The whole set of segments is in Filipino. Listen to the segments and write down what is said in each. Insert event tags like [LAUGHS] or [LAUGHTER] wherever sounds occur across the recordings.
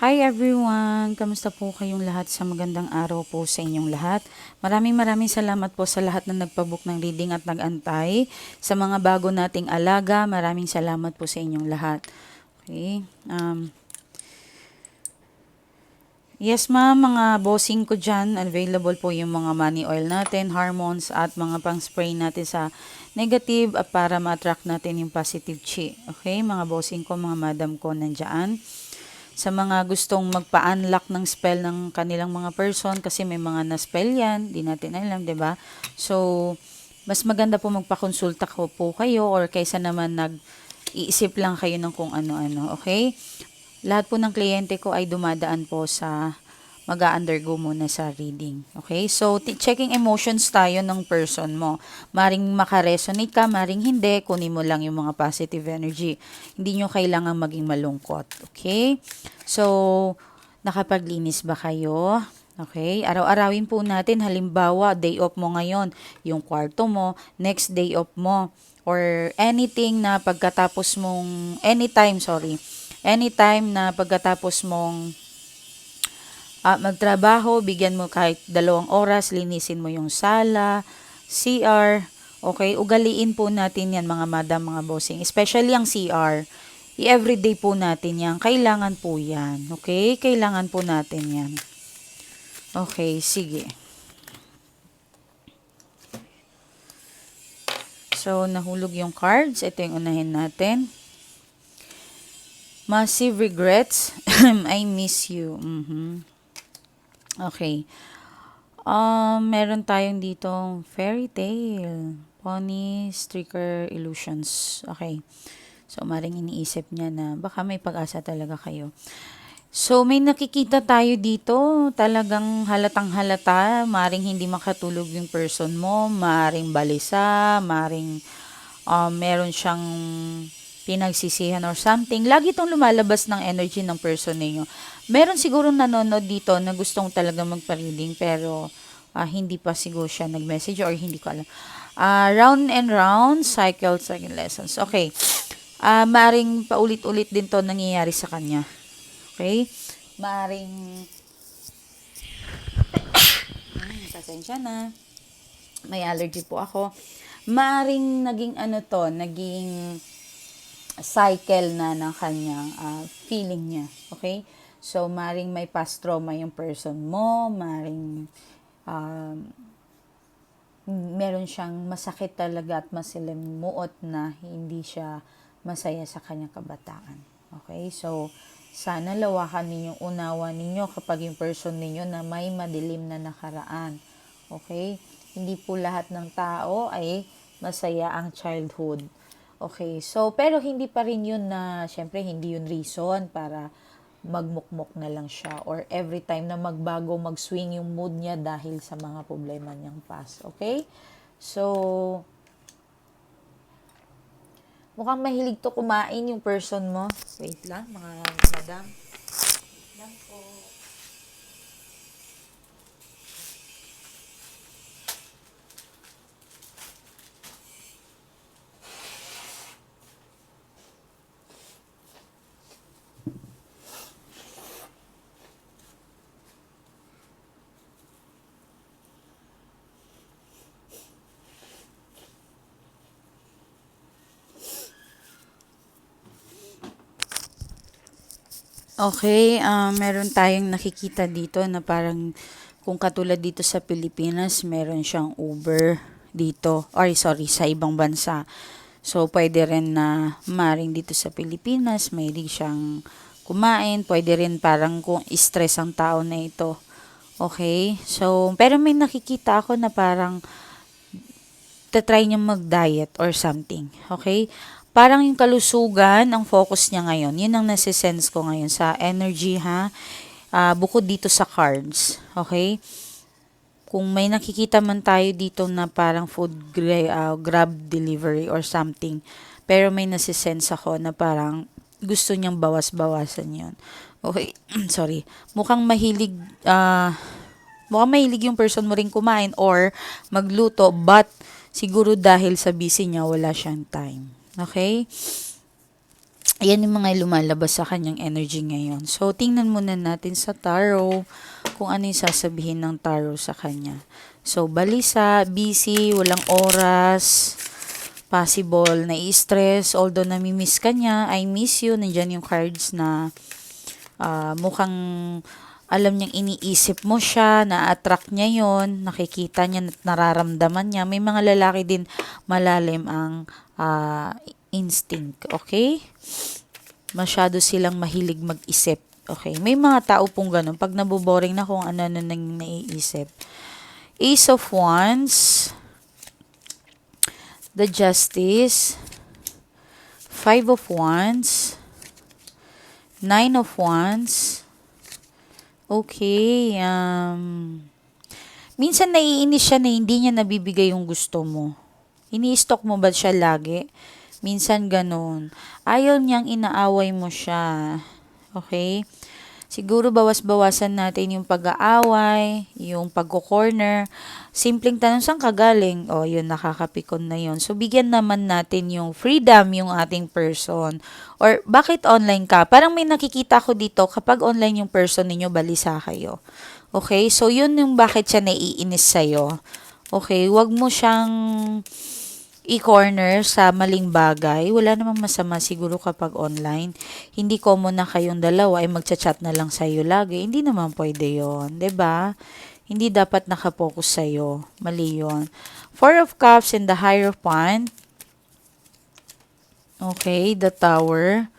Hi everyone! Kamusta po kayong lahat sa magandang araw po sa inyong lahat? Maraming maraming salamat po sa lahat na nagpabook ng reading at nag-antay. Sa mga bago nating alaga, maraming salamat po sa inyong lahat. Okay. Um, yes ma'am, mga bossing ko dyan, available po yung mga money oil natin, hormones at mga pang spray natin sa negative at para ma-attract natin yung positive chi. Okay, mga bossing ko, mga madam ko nandyan sa mga gustong magpa-unlock ng spell ng kanilang mga person kasi may mga na-spell yan, di natin alam, 'di ba? So, mas maganda po magpa-konsulta ko po kayo or kaysa naman nag-iisip lang kayo ng kung ano-ano, okay? Lahat po ng kliyente ko ay dumadaan po sa mag-undergo muna sa reading. Okay? So, checking emotions tayo ng person mo. Maring makaresonate ka, maring hindi. Kunin mo lang yung mga positive energy. Hindi nyo kailangan maging malungkot. Okay? So, nakapaglinis ba kayo? Okay? Araw-arawin po natin. Halimbawa, day off mo ngayon. Yung kwarto mo. Next day off mo. Or anything na pagkatapos mong, anytime, sorry. Anytime na pagkatapos mong uh, magtrabaho, bigyan mo kahit dalawang oras, linisin mo yung sala, CR, okay, ugaliin po natin yan mga madam, mga bossing, especially ang CR, i-everyday po natin yan, kailangan po yan, okay, kailangan po natin yan. Okay, sige. So, nahulog yung cards. Ito yung unahin natin. Massive regrets. [LAUGHS] I miss you. Mm-hmm. Okay. Um, meron tayong ditong fairy tale. Pony Stricker Illusions. Okay. So, maring iniisip niya na baka may pag-asa talaga kayo. So, may nakikita tayo dito. Talagang halatang halata. Maring hindi makatulog yung person mo. Maring balisa. Maring um, meron siyang pinagsisihan or something. Lagi itong lumalabas ng energy ng person ninyo. Meron siguro nanonood dito na gustong talaga magpa-reading pero uh, hindi pa siguro siya nag-message or hindi ko alam. Uh, round and round, cycle, cycle lessons. Okay. Uh, maring paulit-ulit din to nangyayari sa kanya. Okay? Maring [COUGHS] pasensya na. May allergy po ako. Maring naging ano to, naging cycle na ng kanyang uh, feeling niya. Okay? So, maring may past trauma yung person mo, maring um, meron siyang masakit talaga at masilimuot na hindi siya masaya sa kanyang kabataan. Okay? So, sana lawakan ninyo, unawa ninyo kapag yung person ninyo na may madilim na nakaraan. Okay? Hindi po lahat ng tao ay masaya ang childhood. Okay, so pero hindi pa rin yun na, syempre hindi yun reason para magmukmok na lang siya or every time na magbago, mag-swing yung mood niya dahil sa mga problema niyang past. Okay? So, mukhang mahilig to kumain yung person mo. Wait lang, mga madam. Lang po. Okay, uh, meron tayong nakikita dito na parang kung katulad dito sa Pilipinas, meron siyang Uber dito. Or sorry, sa ibang bansa. So, pwede rin na maring dito sa Pilipinas, may siyang kumain. Pwede rin parang kung stress ang tao na ito. Okay? So, pero may nakikita ako na parang tatry niya mag-diet or something. Okay? Parang yung kalusugan ang focus niya ngayon. Yun ang nasisense ko ngayon sa energy ha. Uh, bukod dito sa cards. Okay? Kung may nakikita man tayo dito na parang food gra- uh, grab delivery or something. Pero may nasisense ako na parang gusto niyang bawas-bawasan yon Okay, [CLEARS THROAT] sorry. Mukhang mahilig, uh, mukhang mahilig yung person mo rin kumain or magluto but siguro dahil sa busy niya wala siyang time. Okay? Ayan yung mga lumalabas sa kanyang energy ngayon. So, tingnan muna natin sa tarot kung ano yung sasabihin ng tarot sa kanya. So, balisa, busy, walang oras, possible na i-stress, although namimiss ka niya, I miss you, nandyan yung cards na ah, mukhang alam niyang iniisip mo siya, na-attract niya yon nakikita niya, at nararamdaman niya. May mga lalaki din malalim ang ah, instinct, okay? Masyado silang mahilig mag-isip. Okay, may mga tao pong ganun. Pag naboboring na kung ano na nang naiisip. Ace of Wands, the Justice, Five of Wands, Nine of Wands, okay, um, minsan naiinis siya na hindi niya nabibigay yung gusto mo. Ini-stock mo ba siya lagi? Minsan ganun. Ayaw niyang inaaway mo siya. Okay? Siguro bawas-bawasan natin yung pag-aaway, yung pagko-corner. Simpleng tanong, saan ka galing? O, yun, nakakapikon na yun. So, bigyan naman natin yung freedom yung ating person. Or, bakit online ka? Parang may nakikita ko dito, kapag online yung person ninyo, balisa kayo. Okay? So, yun yung bakit siya naiinis sa'yo. Okay? Wag mo siyang i-corner sa maling bagay. Wala namang masama siguro kapag online. Hindi common na kayong dalawa ay magchat-chat na lang sa'yo lagi. Hindi naman pwede yon 'di ba? Hindi dapat nakapokus sa'yo. Mali yon. Four of Cups and the Hierophant. Okay, the Tower.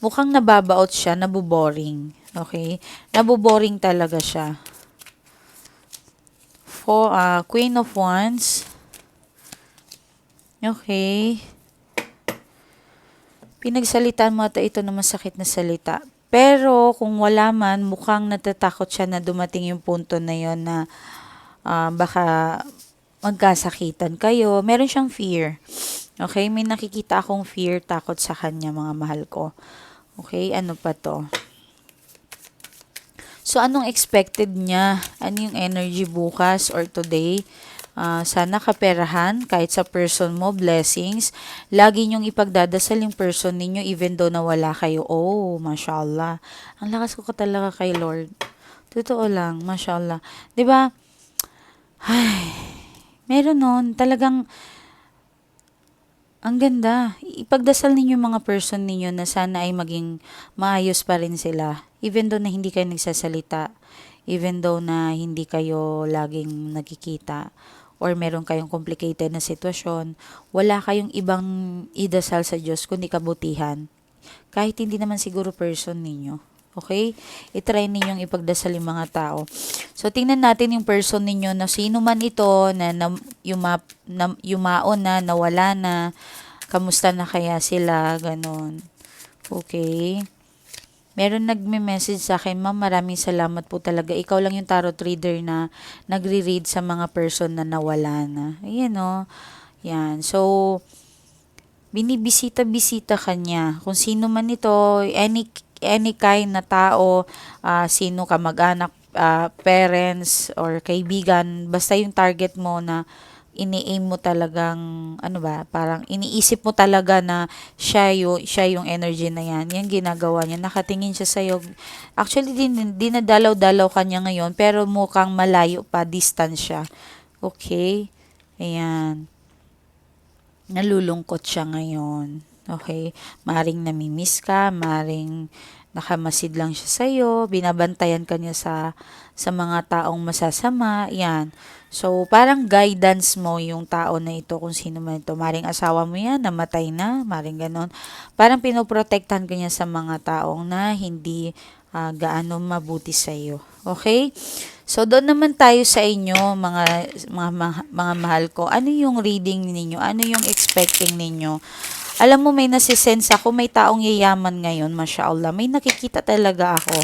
Mukhang nababaot siya, nabuboring. Okay? Nabuboring talaga siya. For, uh, Queen of Wands. Okay. Pinagsalitan mo ata ito na masakit na salita. Pero kung wala man, mukhang natatakot siya na dumating yung punto na yon na ah, baka magkasakitan kayo. Meron siyang fear. Okay? May nakikita akong fear, takot sa kanya, mga mahal ko. Okay? Ano pa to? So, anong expected niya? Ano yung energy bukas or today? Ah, sana kaperahan, kahit sa person mo, blessings. Lagi niyong ipagdadasal yung person ninyo even though nawala kayo. Oh, mashallah. Ang lakas ko ka talaga kay Lord. Totoo lang, mashallah. 'Di ba? Ay, meron nun, talagang ang ganda. Ipagdasal ninyo mga person ninyo na sana ay maging maayos pa rin sila. Even though na hindi kayo nagsasalita. Even though na hindi kayo laging nagkikita. Or meron kayong complicated na sitwasyon. Wala kayong ibang idasal sa Diyos kundi kabutihan. Kahit hindi naman siguro person ninyo. Okay? I-try ninyong ipagdasal yung mga tao. So, tingnan natin yung person ninyo na sino man ito na, na, yuma, na yumaon na, nawala na, kamusta na kaya sila, ganon. Okay. Meron nagme-message sa akin, ma'am, maraming salamat po talaga. Ikaw lang yung tarot reader na nagre-read sa mga person na nawala na. Ayan o. Yan. So, binibisita-bisita kanya. Kung sino man ito, any any kind na tao, ah, sino ka mag-anak, ah, parents, or kaibigan, basta yung target mo na ini-aim mo talagang, ano ba, parang iniisip mo talaga na siya yung, siya yung energy na yan. Yan ginagawa niya. Nakatingin siya sa'yo. Actually, din, dinadalaw-dalaw ka niya ngayon, pero mukhang malayo pa, distance siya. Okay? Ayan. Nalulungkot siya ngayon. Okay? Maring namimiss ka, maring nakamasid lang siya sa'yo, binabantayan ka niya sa, sa mga taong masasama, yan. So, parang guidance mo yung tao na ito kung sino man ito. Maring asawa mo yan, namatay na, maring ganon. Parang pinoprotektahan ka niya sa mga taong na hindi ah, gaano mabuti sa iyo. Okay? So, doon naman tayo sa inyo, mga, mga, mga, mga mahal ko. Ano yung reading ninyo? Ano yung expecting ninyo? Alam mo, may nasisense ako, may taong yayaman ngayon, mashallah. May nakikita talaga ako.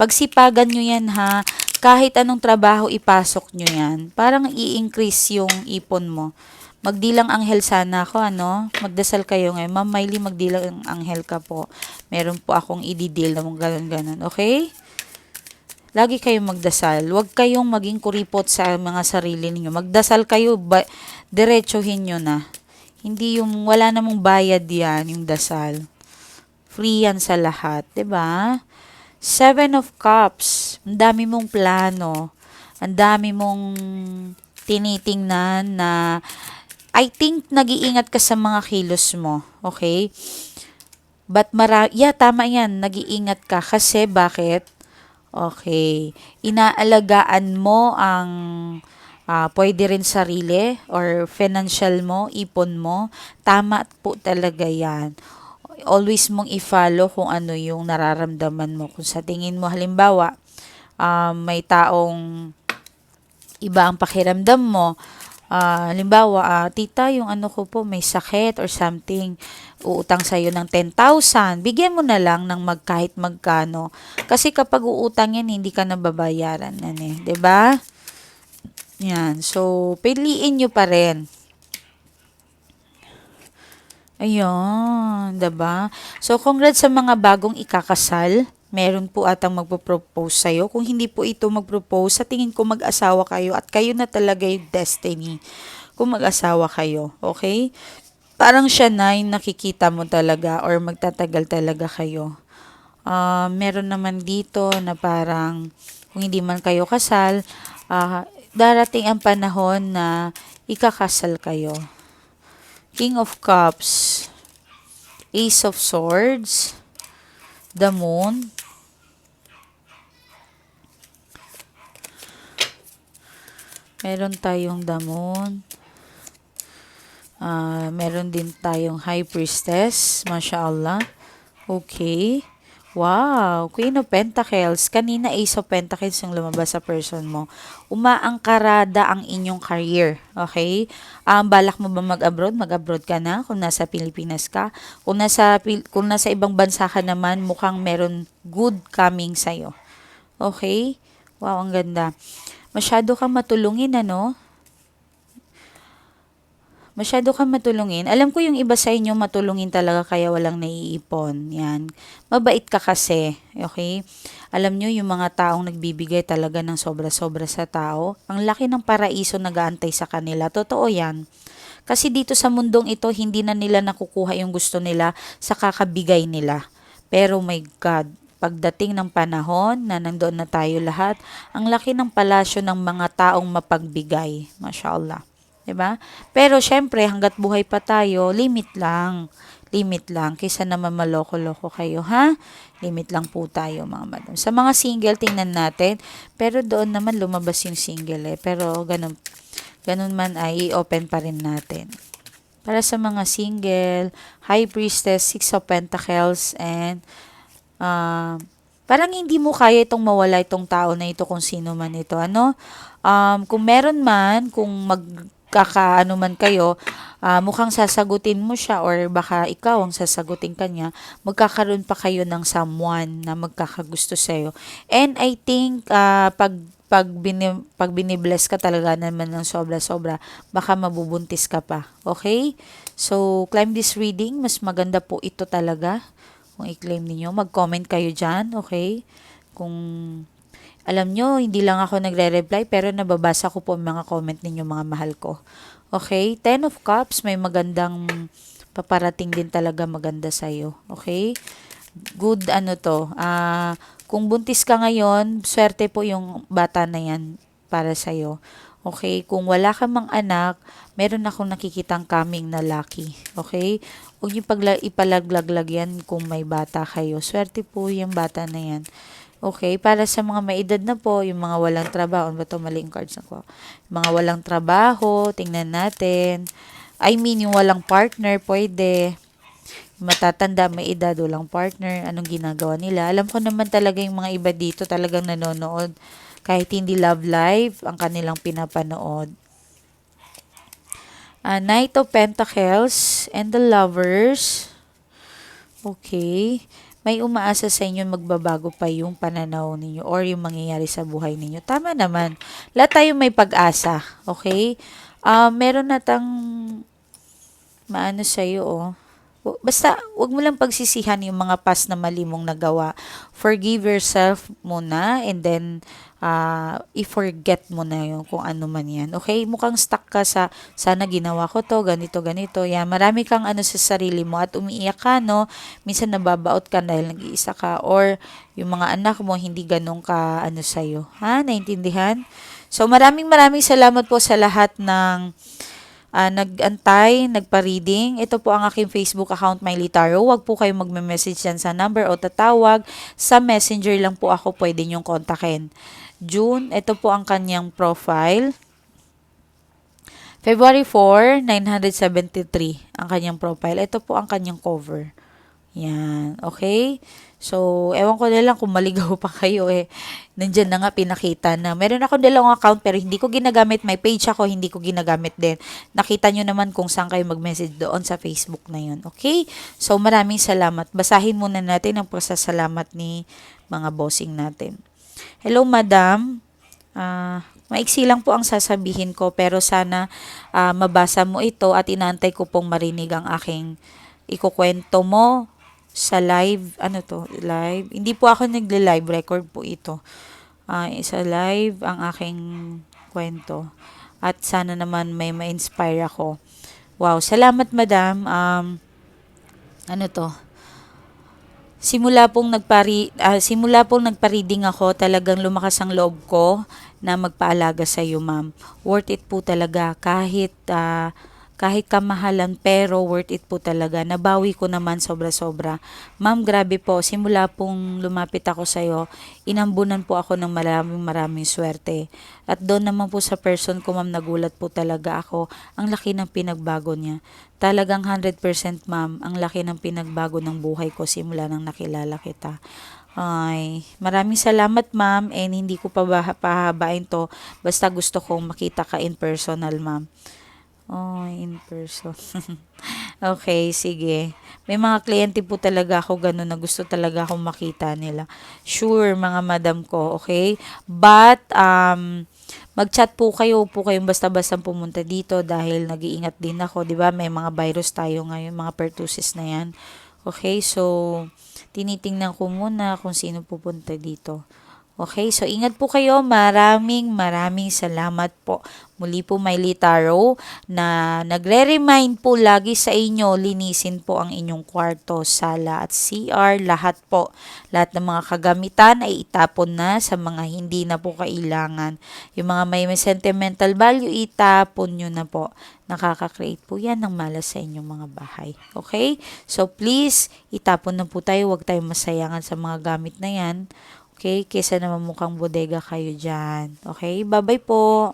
Pagsipagan nyo yan ha, kahit anong trabaho ipasok nyo yan, parang i-increase yung ipon mo. Magdilang anghel sana ako, ano? Magdasal kayo ngayon. Ma'am Miley, magdilang anghel ka po. Meron po akong i-deal na mong ganun-ganun. Okay? Lagi kayong magdasal. Huwag kayong maging kuripot sa mga sarili ninyo. Magdasal kayo, ba- diretsuhin nyo na. Hindi yung wala namang bayad yan, yung dasal. Free yan sa lahat, 'di ba? Seven of Cups. Ang dami mong plano. Ang dami mong tinitingnan na I think nag-iingat ka sa mga kilos mo. Okay? But mara yeah, tama yan. Nag-iingat ka. Kasi bakit? Okay. Inaalagaan mo ang ah, pwede rin sarili or financial mo, ipon mo. Tama po talaga yan. Always mong i-follow kung ano yung nararamdaman mo. Kung sa tingin mo, halimbawa, um, may taong iba ang pakiramdam mo. Ah, halimbawa, ah, tita, yung ano ko po, may sakit or something, uutang sa'yo ng 10,000, bigyan mo na lang ng mag, kahit magkano. Kasi kapag uutang yan, hindi ka nababayaran. Yan eh, ba? Yan. So, piliin nyo pa rin. Ayun, 'di ba? So, congrats sa mga bagong ikakasal. Meron po atang magpo-propose sa'yo. Kung hindi po ito mag-propose, sa tingin ko mag-asawa kayo at kayo na talaga yung destiny kung mag-asawa kayo. Okay? Parang siya na yung nakikita mo talaga or magtatagal talaga kayo. Ah, meron naman dito na parang kung hindi man kayo kasal, ah, darating ang panahon na ikakasal kayo. King of Cups, Ace of Swords, the Moon, meron tayong Moon, Ah, meron din tayong High Priestess, Mashallah. Okay. Wow, Queen of Pentacles. Kanina Ace of Pentacles yung lumabas sa person mo. Umaangkarada ang inyong career. Okay? Um, balak mo ba mag-abroad? Mag-abroad ka na kung nasa Pilipinas ka. Kung nasa, kung nasa ibang bansa ka naman, mukhang meron good coming sa'yo. Okay? Wow, ang ganda. Masyado kang matulungin, ano? Masyado kang matulungin. Alam ko yung iba sa inyo matulungin talaga kaya walang naiipon. Yan. Mabait ka kasi. Okay? Alam nyo yung mga taong nagbibigay talaga ng sobra-sobra sa tao. Ang laki ng paraiso nagaantay sa kanila. Totoo yan. Kasi dito sa mundong ito, hindi na nila nakukuha yung gusto nila sa kakabigay nila. Pero my God, pagdating ng panahon na nandoon na tayo lahat, ang laki ng palasyo ng mga taong mapagbigay. Masya Allah. 'di ba? Pero syempre, hangga't buhay pa tayo, limit lang. Limit lang kaysa naman maloko-loko kayo, ha? Limit lang po tayo, mga madam. Sa mga single, tingnan natin. Pero doon naman lumabas yung single eh. Pero ganun, ganun man ay i-open pa rin natin. Para sa mga single, High Priestess, Six of Pentacles, and uh, parang hindi mo kaya itong mawala itong tao na ito kung sino man ito. Ano? Um, kung meron man, kung mag kakaano man kayo, uh, mukhang sasagutin mo siya or baka ikaw ang sasagutin kanya, magkakaroon pa kayo ng someone na magkakagusto sa'yo. And I think, uh, pag pag, bini, pag binibless ka talaga naman ng sobra-sobra, baka mabubuntis ka pa. Okay? So, climb this reading. Mas maganda po ito talaga. Kung i-claim ninyo, mag-comment kayo dyan. Okay? Kung alam nyo, hindi lang ako nagre-reply pero nababasa ko po mga comment ninyo mga mahal ko. Okay? Ten of Cups, may magandang paparating din talaga maganda sa'yo. Okay? Good ano to. Ah, kung buntis ka ngayon, swerte po yung bata na yan para sa'yo. Okay? Kung wala ka mang anak, meron akong nakikitang coming na lucky. Okay? Huwag niyo pagla- ipalaglaglag yan kung may bata kayo. Swerte po yung bata na yan. Okay, para sa mga may edad na po, yung mga walang trabaho, ano ba ito maling cards ako? Mga walang trabaho, tingnan natin. I mean, yung walang partner, pwede. Matatanda, may edad, walang partner, anong ginagawa nila. Alam ko naman talaga yung mga iba dito talagang nanonood. Kahit hindi love life, ang kanilang pinapanood. Uh, Knight of Pentacles and the Lovers. Okay may umaasa sa inyo magbabago pa yung pananaw ninyo or yung mangyayari sa buhay ninyo. Tama naman. Lahat tayo may pag-asa. Okay? Uh, meron natang maano sa'yo, oh. Basta, wag mo lang pagsisihan yung mga past na mali mong nagawa. Forgive yourself muna and then uh, i-forget mo na yung kung ano man yan. Okay? Mukhang stuck ka sa, sana ginawa ko to, ganito, ganito. Yan, marami kang ano sa sarili mo at umiiyak ka, no? Minsan nababaot ka dahil nag-iisa ka or yung mga anak mo hindi ganun ka ano sa'yo. Ha? Naintindihan? So, maraming maraming salamat po sa lahat ng ah, nag-antay, nagpa-reading. Ito po ang aking Facebook account, Miley Taro. Huwag po kayong magme-message dyan sa number o tatawag. Sa messenger lang po ako pwede niyong kontakin. June, ito po ang kanyang profile. February 4, 973 ang kanyang profile. Ito po ang kanyang cover. Yan. Okay? So, ewan ko na lang kung maligaw pa kayo eh. Nandyan na nga pinakita na. Meron ako dalawang account pero hindi ko ginagamit. May page ako, hindi ko ginagamit din. Nakita nyo naman kung saan kayo mag-message doon sa Facebook na yun. Okay? So, maraming salamat. Basahin muna natin ang pasasalamat ni mga bossing natin. Hello, madam. Ah, maiksi lang po ang sasabihin ko pero sana ah, mabasa mo ito at inaantay ko pong marinig ang aking ikukwento mo sa live, ano to, live. Hindi po ako nagle-live record po ito. Ah, sa live ang aking kwento. At sana naman may ma-inspire ako. Wow, salamat madam. Um, ano to? Simula pong nagpari ah, simula pong nagpa-reading ako, talagang lumakas ang loob ko na magpaalaga sa iyo, ma'am. Worth it po talaga kahit ah, kahit kamahalan pero worth it po talaga. Nabawi ko naman sobra-sobra. Ma'am, grabe po. Simula pong lumapit ako sa iyo, inambunan po ako ng maraming maraming swerte. At doon naman po sa person ko, ma'am, nagulat po talaga ako. Ang laki ng pinagbago niya. Talagang 100% ma'am, ang laki ng pinagbago ng buhay ko simula nang nakilala kita. Ay, maraming salamat ma'am and hindi ko pa pahabain to basta gusto kong makita ka in personal ma'am. Oh, in person. [LAUGHS] okay, sige. May mga kliyente po talaga ako ganun na gusto talaga akong makita nila. Sure, mga madam ko, okay? But, um, mag-chat po kayo po kayong basta-basta pumunta dito dahil nag-iingat din ako, 'di ba? May mga virus tayo ngayon, mga pertussis na 'yan. Okay, so tinitingnan ko muna kung sino pupunta dito. Okay, so ingat po kayo. Maraming maraming salamat po. Muli po may Taro na nagre-remind po lagi sa inyo, linisin po ang inyong kwarto, sala at CR, lahat po. Lahat ng mga kagamitan ay itapon na sa mga hindi na po kailangan. Yung mga may sentimental value, itapon nyo na po. Nakaka-create po yan ng malas sa inyong mga bahay. Okay? So please, itapon na po tayo. Huwag tayong masayangan sa mga gamit na yan. Okay? Kesa naman mukhang bodega kayo dyan. Okay? Bye-bye po.